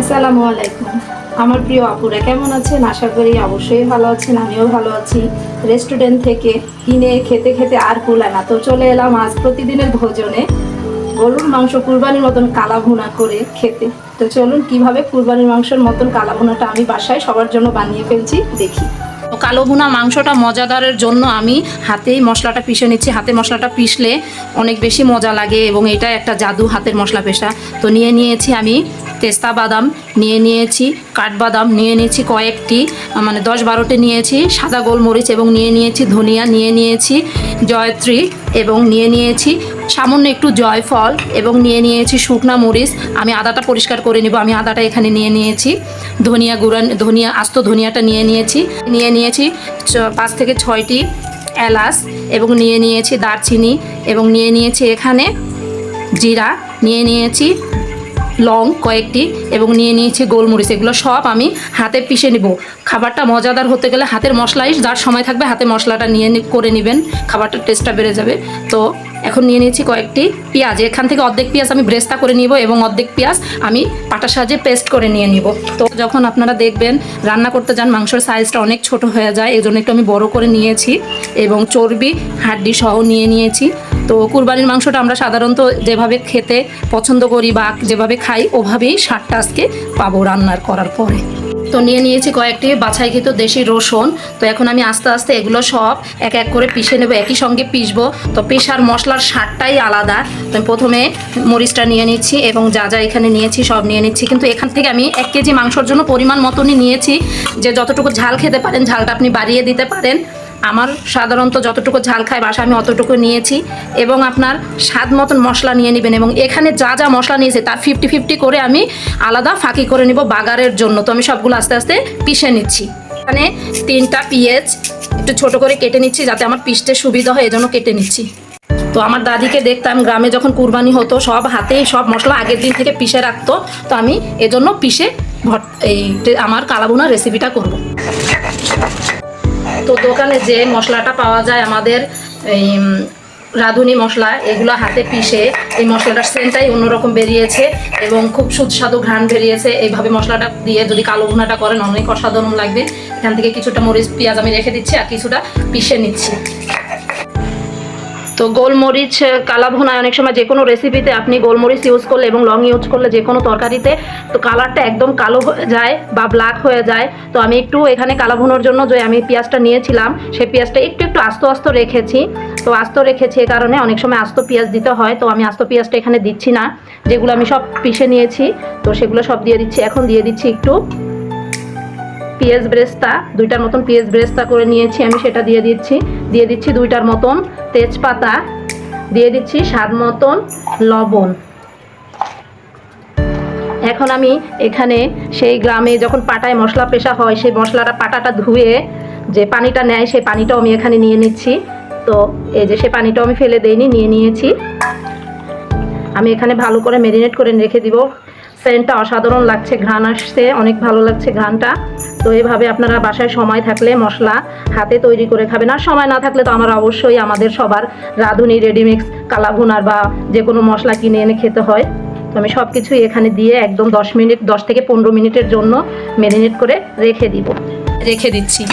আসসালামু আলাইকুম। আমার প্রিয় আপুরা, কেমন আছেন? আশা করি অবশ্যই ভালো আছেন, আমিও ভালো আছি। রেস্টুরেন্ট থেকে কিনে খেতে খেতে আর কুলায় না। তো চলে এলাম আজ প্রতিদিনের ভোজনে। গরুর মাংস কুরবানির মতন কালা ভুনা করে খেতে। তো চলুন কীভাবে কুরবানির মাংসের মতন কালা ভুনাটা আমি বাসায় সবার জন্য বানিয়ে ফেলছি, দেখি। কালো ভুনা মাংসটা মজাদারের জন্য আমি হাতেই মশলাটা পিষে নিচ্ছি। হাতে মশলাটা পিষলে অনেক বেশি মজা লাগে এবং এটা একটা জাদু হাতের মশলা পেশা। তো নিয়ে নিয়েছি আমি তেস্তা বাদাম নিয়ে নিয়েছি কাঠবাদাম নিয়ে নিয়েছি কয়েকটি মানে দশ বারোটি নিয়েছি, সাদা গোলমরিচ এবং নিয়ে নিয়েছি ধনিয়া নিয়ে নিয়েছি, জয়ত্রী এবং নিয়ে নিয়েছি, সামান্য একটু জয়ফল এবং নিয়ে নিয়েছি শুকনা মরিচ, আমি আদাটা পরিষ্কার করে নেব, আমি আদাটা এখানে নিয়ে নিয়েছি, ধনিয়া গুঁড়া, ধনিয়া, আস্ত ধনিয়াটা নিয়ে নিয়েছি নিয়ে নিয়েছি পাঁচ থেকে ছয়টি এলাচ এবং নিয়ে নিয়েছি দারচিনি এবং নিয়ে নিয়েছি এখানে জিরা, নিয়ে নিয়েছি লং কয়েকটি এবং নিয়ে নিয়েছি গোলমরিচ। এগুলো সব আমি হাতে পিষে নিব। খাবারটা মজাদার হতে গেলে হাতের মশলাই যার সময় থাকবে হাতে মশলাটা নিয়ে করে নেবেন। খাবারটার টেস্টটা বেড়ে যাবে। তো এখন নিয়ে নিয়েছি কয়েকটি পেঁয়াজ। এখান থেকে অর্ধেক পেঁয়াজ আমি ব্রেস্তা করে নিব এবং অর্ধেক পেঁয়াজ আমি পাটার সাহায্যে পেস্ট করে নিয়ে নিব। তো যখন আপনারা দেখবেন রান্না করতে যান, মাংসের সাইজটা অনেক ছোট হয়ে যায়। এই জন্য একটু আমি বড় করে নিয়েছি এবং চর্বি, হাড্ডি সহ নিয়ে নিয়েছি। তো কুরবানির মাংসটা আমরা সাধারণত যেভাবে খেতে পছন্দ করি বা যেভাবে খাই, ওভাবেই স্বাদটা আজকে পাবো রান্নার করার পরে। তো নিয়ে নিয়েছি কয়েকটি বাছাইকৃত দেশি রসুন। তো এখন আমি আস্তে আস্তে এগুলো সব এক এক করে পিষে নেব, একই সঙ্গে পিষবো। তো পেশার মশলার স্বাদটাই আলাদা। তো আমি প্রথমে মরিচটা নিয়ে নিচ্ছি এবং যা যা এখানে নিয়েছি সব নিয়ে নিচ্ছি। কিন্তু এখান থেকে আমি এক কেজি মাংসর জন্য পরিমাণ মতনই নিয়েছি। যে যতটুকু ঝাল খেতে পারেন, ঝালটা আপনি বাড়িয়ে দিতে পারেন। আমার সাধারণত যতটুকু ঝাল খাই বাসা আমি অতটুকু নিয়েছি এবং আপনার স্বাদ মতন মশলা নিয়ে নেবেন এবং এখানে যা যা মশলা নিয়েছে তার ফিফটি ফিফটি করে আমি আলাদা ফাঁকি করে নিব বাগারের জন্য। তো আমি সবগুলো আস্তে আস্তে পিষে নিচ্ছি। এখানে তিনটা পেঁয়াজ একটু ছোট করে কেটে নিচ্ছি যাতে আমার পিষতে সুবিধা হয়, এজন্য কেটে নিচ্ছি। তো আমার দাদিকে দেখতাম গ্রামে যখন কুরবানি হতো, সব হাতেই সব মশলা আগের দিন থেকে পিষে রাখতো। তো আমি এজন্য পিষে ভট এই আমার কালাবুনা রেসিপিটা করব। তো দোকানে যে মশলাটা পাওয়া যায় আমাদের, এই রাঁধুনি মশলা, এগুলো হাতে পিষে এই মশলাটার সেন্টটাই অন্যরকম বেরিয়েছে এবং খুব সুস্বাদু ঘ্রাণ বেরিয়েছে। এইভাবে মশলাটা দিয়ে যদি কালো ভুনাটা করেন, অনেক অসাধারণ লাগবে। এখান থেকে কিছুটা মরিচ, পেঁয়াজ আমি রেখে দিচ্ছি আর কিছুটা পিষে নিচ্ছি। তো গোলমরিচ কালা ভুনায় অনেক সময় যে কোনো রেসিপিতে আপনি গোলমরিচ ইউজ করলে এবং লং ইউজ করলে যে কোনো তরকারিতে, তো কালারটা একদম কালো হয়ে যায় বা ব্ল্যাক হয়ে যায়। তো আমি একটু এখানে কালা ভুনোর জন্য যে আমি পেঁয়াজটা নিয়েছিলাম সেই পেঁয়াজটা একটু একটু আস্ত আস্ত রেখেছি। তো আস্ত রেখেছি এ কারণে অনেক সময় আস্ত পেঁয়াজ দিতে হয়। তো আমি আস্ত পেঁয়াজটা এখানে দিচ্ছি না। যেগুলো আমি সব পিষে নিয়েছি, তো সেগুলো সব দিয়ে দিচ্ছি। এখন দিয়ে দিচ্ছি একটু পেঁয়াজ ব্রেস্তা, দুইটার মতন পেঁয়াজ ব্রেস্তা করে নিয়েছি আমি, সেটা দিয়ে দিচ্ছি। দিয়ে দিচ্ছি দুইটার মতন তেজপাতা, দিয়ে দিচ্ছি স্বাদ মতন লবণ। এখন আমি এখানে সেই গ্রামে যখন পাটায় মশলা পেশা হয়, সেই মশলাটা, পাটাটা ধুয়ে যে পানিটা নেয়, সেই পানিটাও আমি এখানে নিয়ে নিচ্ছি। তো এই যে সেই পানিটাও আমি ফেলে দেইনি, নিয়ে নিয়েছি। আমি এখানে ভালো করে মেরিনেট করে রেখে দিব। সেন্টটা অসাধারণ লাগছে, ঘ্রাণ আসছে, অনেক ভালো লাগছে ঘ্রাণটা। তো এভাবে আপনারা বাসায় সময় থাকলে মশলা হাতে তৈরি করে খাবেন। আর সময় না থাকলে তো আমার অবশ্যই আমাদের সবার রাঁধুনি রেডিমিক্স কালাভুনার বা যে কোনো মশলা কিনে এনে খেতে হয়। তো আমি সব কিছুই এখানে দিয়ে একদম দশ মিনিট, দশ থেকে পনেরো মিনিটের জন্য মেরিনেট করে রেখে দিব। রেখে দিচ্ছি।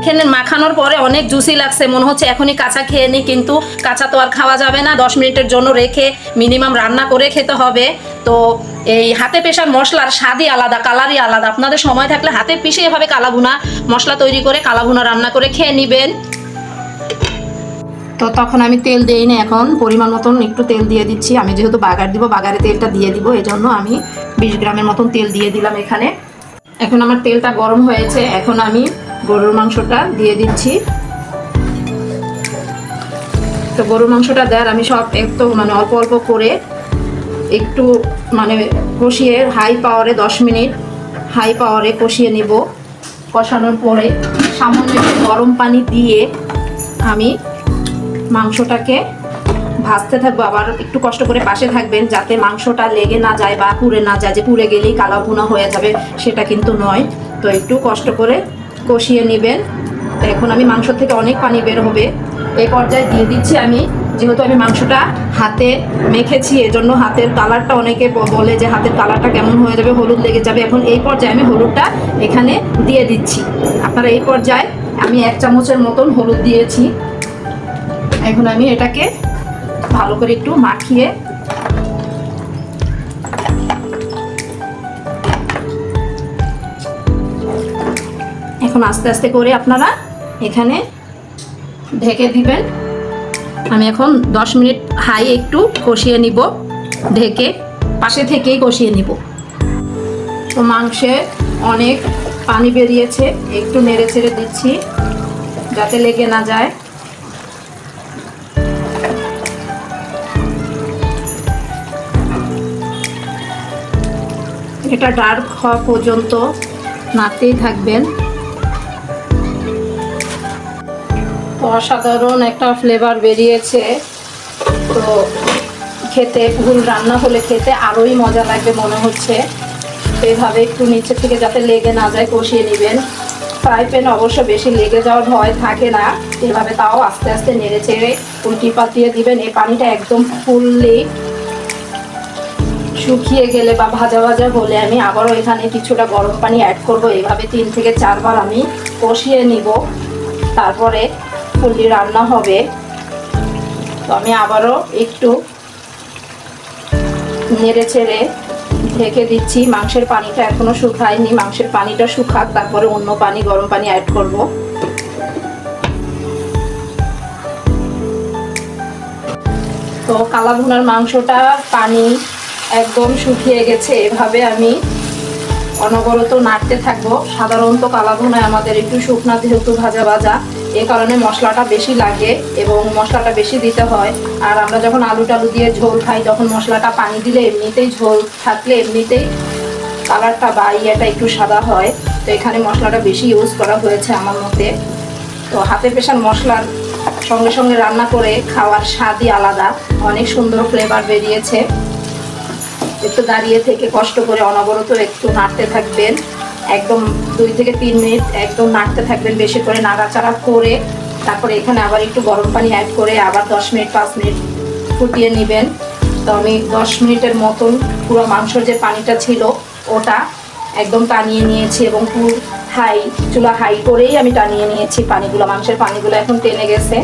এখানে মাখানোর পরে অনেক জুসি লাগছে, মনে হচ্ছে এখনই কাঁচা খেয়ে নিই কিন্তু কাঁচা তো আর খাওয়া যাবে না। দশ মিনিটের জন্য রেখে মিনিমাম রান্না করে খেতে হবে। তো এই হাতে পেশার মশলার স্বাদই আলাদা, কালারই আলাদা। আপনাদের সময় থাকলে হাতে পিষে এভাবে কালাভুনা মশলা তৈরি করে, কালাভুনা রান্না করে খেয়ে নেবেন। তো তখন আমি তেল দিই না এখন, পরিমাণ মতন একটু তেল দিয়ে দিচ্ছি। আমি যেহেতু বাগার দিব, বাগারে তেলটা দিয়ে দিব এই জন্য আমি বিশ গ্রামের মতন তেল দিয়ে দিলাম এখানে। এখন আমার তেলটা গরম হয়েছে, এখন আমি গরুর মাংসটা দিয়ে দিচ্ছি। তো গরুর মাংসটা দেওয়ার আমি সব একটু মানে অল্প অল্প করে একটু মানে কষিয়ে হাই পাওয়ারে দশ মিনিট হাই পাওয়ারে কষিয়ে নেব। কষানোর পরে সামান্য একটু গরম পানি দিয়ে আমি মাংসটাকে ভাজতে থাকব। আবার একটু কষ্ট করে পাশে থাকবেন যাতে মাংসটা লেগে না যায় বা পুড়ে না যায়, যে পুড়ে গেলেই কালা ভুনা হয়ে যাবে, সেটা কিন্তু নয়। তো একটু কষ্ট করে কষিয়ে নেবেন। এখন আমি মাংস থেকে অনেক পানি বের হবে। এই পর্যায়ে দিয়ে দিচ্ছি আমি যেহেতু আমি মাংসটা হাতে মেখেছি, এজন্য হাতের কালারটা অনেকে বলে যে হাতের কালারটা কেমন হয়ে যাবে, হলুদ লেগে যাবে। এখন এই পর্যায়ে আমি হলুদটা এখানে দিয়ে দিচ্ছি। আপনারা এই পর্যায়ে আমি এক চামচের মতন হলুদ দিয়েছি। এখন আমি এটাকে ভালো করে একটু মাখিয়ে এখন আস্তে আস্তে করে আপনারা এখানে ঢেকে দিবেন। আমি এখন দশ মিনিট হাই একটু কষিয়ে নিব, ঢেকে পাশে থেকেই কষিয়ে নিব। তো মাংসে অনেক পানি বেরিয়েছে, একটু নেড়ে চেড়ে দিচ্ছি যাতে লেগে না যায়। এটা ডার্ক হওয়া পর্যন্ত নাড়তেই থাকবেন। অসাধারণ একটা ফ্লেভার বেরিয়েছে। তো খেতে, ভুল রান্না হলে খেতে আরোই মজা লাগবে মনে হচ্ছে। তো এইভাবে একটু নিচে থেকে যাতে লেগে না যায় কষিয়ে নেবেন। ফ্রাই প্যান অবশ্য বেশি লেগে যাওয়ার ভয় থাকে না। এভাবে তাও আস্তে আস্তে নেড়ে চেড়ে উল্টি পাতিয়ে দিবেন। এই পানিটা একদম ফুললি শুকিয়ে গেলে বা ভাজা ভাজা হলে আমি আবারও এখানে কিছুটা গরম পানি অ্যাড করব। এইভাবে তিন থেকে চারবার আমি কষিয়ে নিব। তারপরে ফুললি রান্না হবে। তো আমি আবারও একটু নেড়ে চেড়ে ঢেকে দিচ্ছি। মাংসের পানিটা এখনও শুকায়নি। মাংসের পানিটা শুকাক, তারপরে অন্য পানি, গরম পানি অ্যাড করব। তো কালা ভুনার মাংসটা পানি একদম শুকিয়ে গেছে। এভাবে আমি অনবরত নাড়তে থাকব। সাধারণত কালা ভুনায় আমাদের একটু শুকনা, যেহেতু ভাজা ভাজা এ কারণে মশলাটা বেশি লাগে এবং মশলাটা বেশি দিতে হয়। আর আমরা যখন আলু টালু দিয়ে ঝোল খাই, তখন মশলাটা পানি দিলে এমনিতেই ঝোল থাকলে এমনিতেই কালারটা বা ইয়েটা একটু সাদা হয়। তো এখানে মশলাটা বেশি ইউজ করা হয়েছে আমার মতে। তো হাতে পেশার মশলার সঙ্গে সঙ্গে রান্না করে খাওয়ার স্বাদই আলাদা। অনেক সুন্দর ফ্লেভার বেরিয়েছে। একটু দাঁড়িয়ে থেকে কষ্ট করে অনবরত একটু নাড়তে থাকবেন। একদম দুই থেকে তিন মিনিট একদম নাড়তে থাকবেন বেশি করে নাড়াচাড়া করে তারপরে এখানে আবার একটু গরম পানি অ্যাড করে আবার দশ মিনিট, পাঁচ মিনিট ফুটিয়ে নেবেন। তো আমি দশ মিনিটের মতন পুরো মাংসর যে পানিটা ছিল, ওটা একদম টানিয়ে নিয়েছি এবং পুরো হাই, চুলা হাই করেই আমি টানিয়ে নিয়েছি পানিগুলো, মাংসের পানিগুলো এখন টেনে গেছে।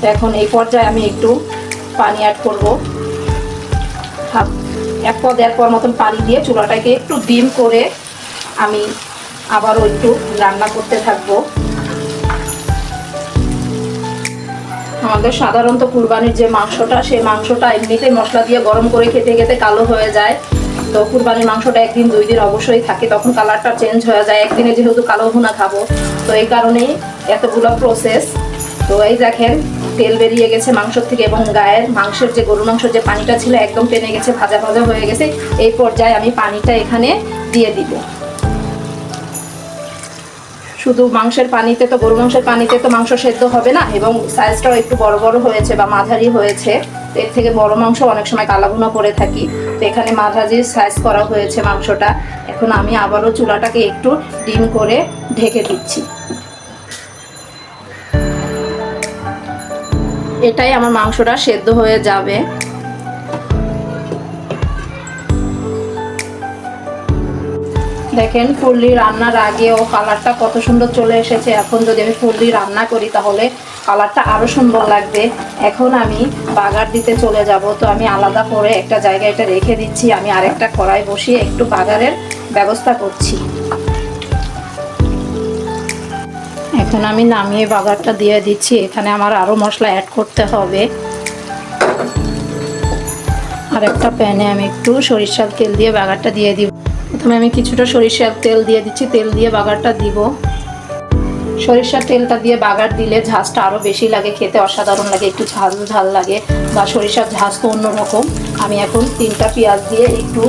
তো এখন এই পর্যায়ে আমি একটু পানি অ্যাড করব। এক পদ, এক পর মতন পানি দিয়ে চুলাটাকে একটু ডিম করে আমি আবারও একটু রান্না করতে থাকব। আমাদের সাধারণত কুরবানির যে মাংসটা, সেই মাংসটা এমনিতেই মশলা দিয়ে গরম করে খেতে খেতে কালো হয়ে যায়। তো কুরবানির মাংসটা একদিন, দুই দিন অবশ্যই থাকে, তখন কালারটা চেঞ্জ হয়ে যায়। একদিনে যেহেতু কালো ভুনা খাব, তো এই কারণেই এতগুলো প্রসেস তো এই দেখেন, তেল বেরিয়ে গেছে মাংসর থেকে এবং গায়ের মাংসের যে গরু মাংসের যে পানিটা ছিল একদম টেনে গেছে, ভাজা ভাজা হয়ে গেছে। এই পর্যায়ে আমি পানিটা এখানে দিয়ে দিব। শুধু মাংসের পানিতে তো গরু মাংসের পানিতে তো মাংস সেদ্ধ হবে না এবং সাইজটাও একটু বড় বড় হয়েছে বা মাঝারি হয়েছে। এর থেকে বড় মাংস অনেক সময় কালাভুনা করে থাকি। তো এখানে মাঝারি সাইজ করা হয়েছে মাংসটা। এখন আমি আবারও চুলাটাকে একটু ডিম করে ঢেকে দিচ্ছি। এটাই আমার মাংসটা সেদ্ধ হয়ে যাবে। দেখেন ফুললি রান্নার আগেও কালারটা কত সুন্দর চলে এসেছে। এখন যদি আমি ফুললি রান্না করি তাহলে কালারটা আরও সুন্দর লাগবে। এখন আমি বাগার দিতে চলে যাব। তো আমি আলাদা করে একটা জায়গায় এটা রেখে দিচ্ছি। আমি আরেকটা কড়াই বসিয়ে একটু বাগারের ব্যবস্থা করছি। এখন আমি নামিয়ে বাগারটা দিয়ে দিচ্ছি। এখানে আমার আরও মশলা অ্যাড করতে হবে। আর একটা প্যানে আমি একটু সরিষার তেল দিয়ে বাগারটা দিয়ে দিব। প্রথমে আমি কিছুটা সরিষার তেল দিয়ে দিচ্ছি, তেল দিয়ে বাগারটা দিব। সরিষার তেলটা দিয়ে বাগার দিলে ঝাঁজটা আরও বেশি লাগে, খেতে অসাধারণ লাগে, একটু ঝাল ঝাল লাগে বা সরিষার ঝাঁজ তো অন্যরকম। আমি এখন তিনটা পেঁয়াজ দিয়ে একটু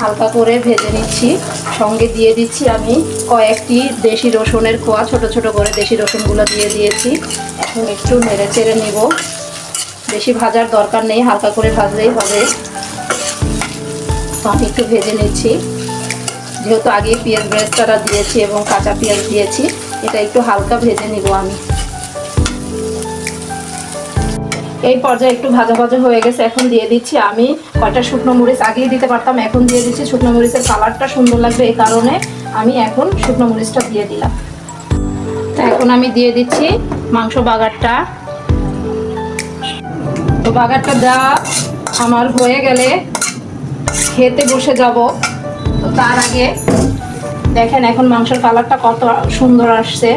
হালকা করে ভেজে নিচ্ছি, সঙ্গে দিয়ে দিচ্ছি আমি কয়েকটি দেশি রসুনের কোয়া, ছোট ছোট করে দেশি রসুনগুলো দিয়ে দিয়েছি। এখন একটু নেড়ে চেড়ে নিব। বেশি ভাজার দরকার নেই, হালকা করে ভাজলেই হবে। আমি একটু ভেজে নিচ্ছি। যেহেতু আগে পেঁয়াজ বেরেস্তাটা দিয়েছি এবং কাঁচা পেঁয়াজ দিয়েছি, এটা একটু হালকা ভেজে নিব আমি। এই পর্যায়ে একটু ভাজা ভাজা হয়ে গেছে, এখন দিয়ে দিচ্ছি আমি কয়টা শুকনো মরিচ? আগেই দিতে পারতাম, এখন দিয়ে দিচ্ছি শুকনো মরিচের কালারটা সুন্দর লাগবে এই কারণে আমি এখন শুকনো মরিচটা দিয়ে দিলাম। এখন আমি দিয়ে দিচ্ছি মাংস বাগারটা। বাগারটা দেওয়া আমার হয়ে গেলে খেতে বসে যাব। তো তার আগে দেখেন এখন মাংসের কালারটা কত সুন্দর আসছে।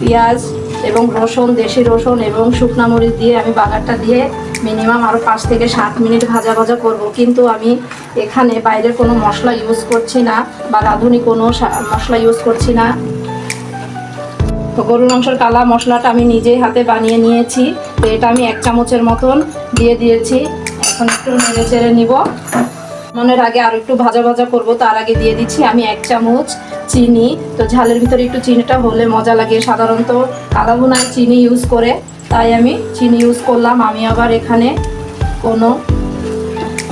পেঁয়াজ এবং রসুন, দেশি রসুন এবং শুকনা মরিচ দিয়ে আমি বাগারটা দিয়ে মিনিমাম আরও পাঁচ থেকে সাত মিনিট ভাজা ভাজা করব। কিন্তু আমি এখানে বাইরের কোনো মশলা ইউজ করছি না বা রাঁধুনি কোনো মশলা ইউজ করছি না। তো গরুর মাংসের কালা মশলাটা আমি নিজেই হাতে বানিয়ে নিয়েছি। তো এটা আমি এক চামচের মতন দিয়ে দিয়েছি। এখন একটু নেড়ে চেড়ে নিব। মনের আগে আর একটু ভাজা ভাজা করব, তার আগে দিয়ে দিচ্ছি আমি এক চামচ চিনি। তো ঝালের ভিতরে একটু চিনিটা হলে মজা লাগে। সাধারণত কালা ভুনায় চিনি ইউজ করে, তাই আমি চিনি ইউজ করলাম। আমি আবার এখানে কোনো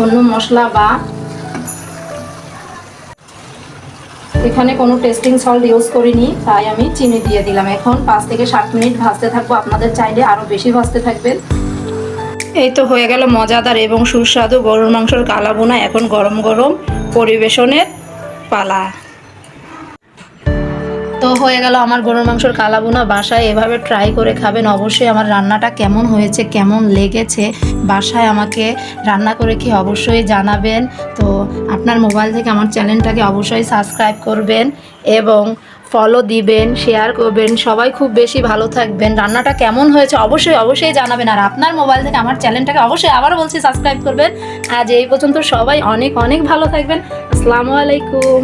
অন্য মশলা বা এখানে কোনো টেস্টিং সল্ট ইউজ করিনি, তাই আমি চিনি দিয়ে দিলাম। এখন পাঁচ থেকে সাত মিনিট ভাজতে থাকব। আপনাদের চাইলে আরও বেশি ভাজতে থাকবেন। এই তো হয়ে গেল মজাদার এবং সুস্বাদু গরুর মাংসর কালা বোনা এখন গরম গরম পরিবেশনের পালা। তো হয়ে গেল আমার গরুর মাংসের কালাবুনা। বাসায় এভাবে ট্রাই করে খাবেন। অবশ্যই আমার রান্নাটা কেমন হয়েছে, কেমন লেগেছে, বাসায় আমাকে রান্না করে খেয়ে অবশ্যই জানাবেন। তো আপনার মোবাইল থেকে আমার চ্যানেলটাকে অবশ্যই সাবস্ক্রাইব করবেন এবং ফলো দিবেন শেয়ার করবেন। সবাই খুব বেশি ভালো থাকবেন। রান্নাটা কেমন হয়েছে অবশ্যই অবশ্যই জানাবেন। আর আপনার মোবাইল থেকে আমার চ্যানেলটাকে অবশ্যই আবার বলছি সাবস্ক্রাইব করবেন। আজ এই পর্যন্ত সবাই অনেক অনেক ভালো থাকবেন। আসসালামু আলাইকুম।